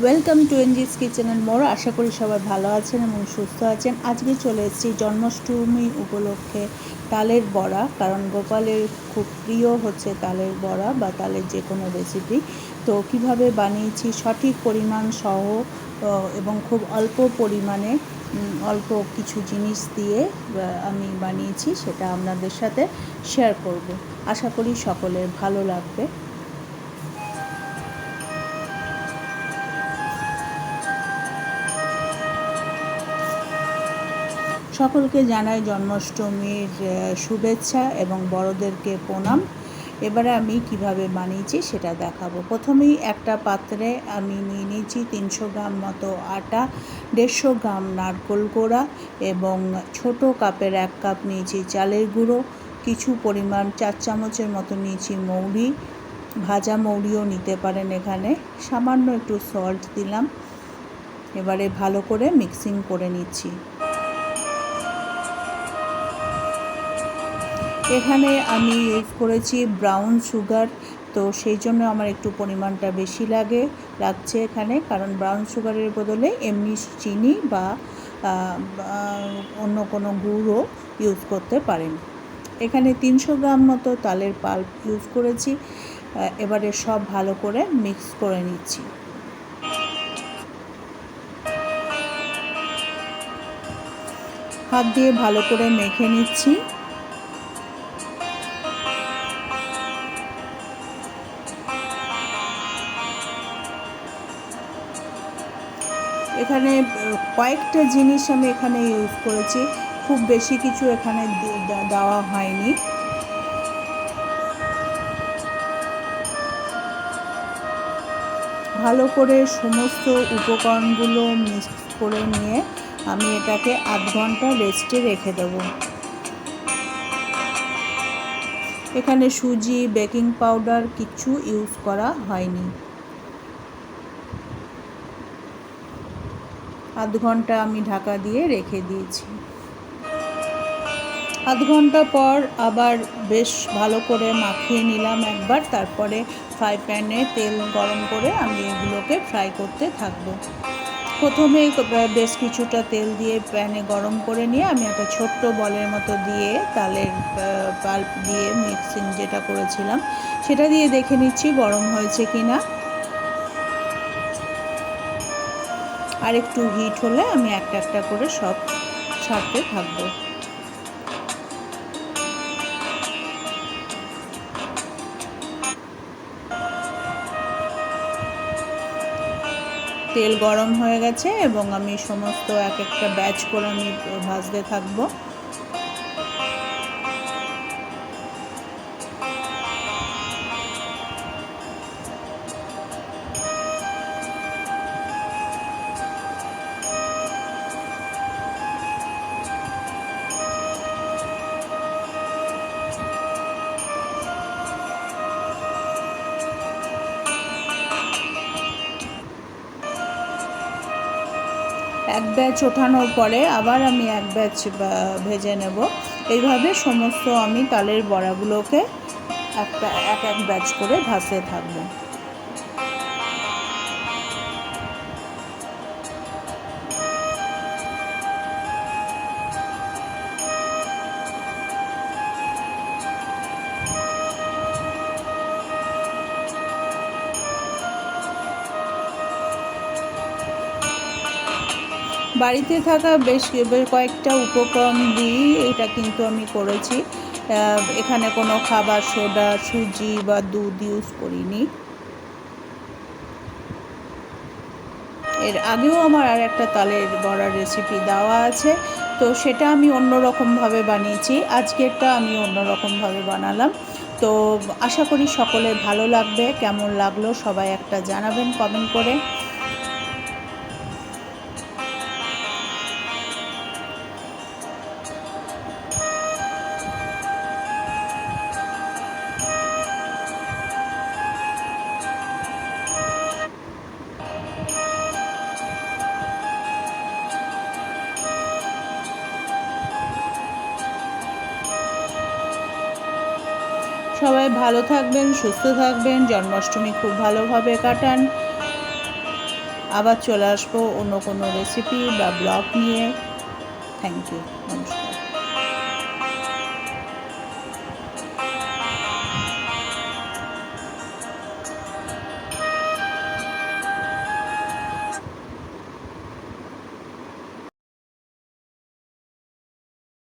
Welcome to এনজিস kitchen and আশা করি সবাই ভালো আছেন এবং সুস্থ আছেন। আজকে চলে এসেছি জন্মাষ্টমী উপলক্ষে তালের বড়া, কারণ গোপালের খুব প্রিয় হচ্ছে তালের বড়া বা তালের যে কোনো রেসিপি তো কীভাবে বানিয়েছি, সঠিক পরিমাণ সহ এবং খুব অল্প পরিমাণে অল্প কিছু জিনিস দিয়ে আমি বানিয়েছি, সেটা আপনাদের সাথে শেয়ার করব। আশা করি সকলের ভালো লাগবে। সকলকে জানাই জন্মাষ্টমীর শুভেচ্ছা এবং বড়দেরকে প্রণাম। এবারে আমি কীভাবে বানিয়েছি সেটা দেখাবো। প্রথমেই একটা পাত্রে আমি নিয়ে নিয়েছি তিনশো গ্রাম মতো আটা, দেড়শো গ্রাম নারকোল কোড়া এবং ছোট কাপের এক কাপ নিয়েছি চালের গুঁড়ো, কিছু পরিমাণ চার চামচের মতো নিয়েছি মৌরি, ভাজা মৌরিও নিতে পারেন এখানে। সামান্য একটু সল্ট দিলাম। এবারে ভালো করে মিক্সিং করে নিচ্ছি। এখানে আমি ইউজ করেছি ব্রাউন সুগার তো সেই জন্য আমার একটু পরিমাণটা বেশি লাগে, লাগছে এখানে। কারণ ব্রাউন সুগারের বদলে এমনি চিনি বা অন্য কোনো গুঁড়ও ইউজ করতে পারেন। এখানে তিনশো গ্রাম মতো তালের পাল্প ইউজ করেছি। এবারে সব ভালো করে মিক্স করে নিচ্ছি। হাত দিয়ে ভালো করে মেখে নিচ্ছি। এখানে কয়েকটা জিনিস আমি এখানে ইউজ করেছি। খুব বেশি কিছু এখানে দেওয়া হয়নি। ভালো করে সমস্ত উপকরণগুলো মিক্স করে নিয়ে আমি এটাকে আধ ঘণ্টা রেস্টে রেখে দেবো। এখানে সুজি বেকিং পাউডার কিছু ইউজ করা হয়নি। আধ ঘণ্টা আমি ঢাকা দিয়ে রেখে দিয়েছি। আধ ঘণ্টা পর আবার বেশ ভালো করে মাখিয়ে নিলাম একবার, তারপরে ফ্রাই প্যানে তেল গরম করে আমি এগুলোকে ফ্রাই করতে থাকব। প্রথমে বেশ কিছুটা তেল দিয়ে প্যানে গরম করে নিয়ে আমি একটা ছোট্ট বলের মতো দিয়ে তালের পাল্প দিয়ে মিক্সিং যেটা করেছিলাম, সেটা দিয়ে দেখে নিচ্ছি গরম হয়েছে কি না আর একটু হিট হলে আমি একটা একটা করে সব ছাড়তে থাকব। তেল গরম হয়ে গেছে এবং আমি সমস্ত এক একটা ব্যাচ করে আমি ভাজতে থাকব। এক ব্যাচ ওঠানোর পরে আবার আমি এক ব্যাচ ভেজে নেব। এইভাবে সমস্ত আমি তালের বড়াগুলোকে একটা, এক এক ব্যাচ করে ভাসে থাকব। বাড়িতে থাকা বেশ কয়েকটা উপকরণ দিয়ে এটা কিন্তু আমি করেছি। এখানে কোনো খাবার, সোডা, সুজি বা দুধ ইউজ করিনি। এর আগেও আমার আর একটা তালের বড়ার রেসিপি দেওয়া আছে। তো সেটা আমি অন্য রকমভাবে বানিয়েছি। আজকেরটা আমি অন্য রকমভাবে বানালাম। তো আশা করি সকলে ভালো লাগবে। কেমন লাগল সবাই একটা জানাবেন কমেন্ট করে। সবাই ভালো থাকবেন, সুস্থ থাকবেন, জন্মাষ্টমী খুব ভালোভাবে কাটান। আবার চলে আসব অন্য কোনো রেসিপি বা ব্লগ নিয়ে। থ্যাংক ইউ নমস্কার।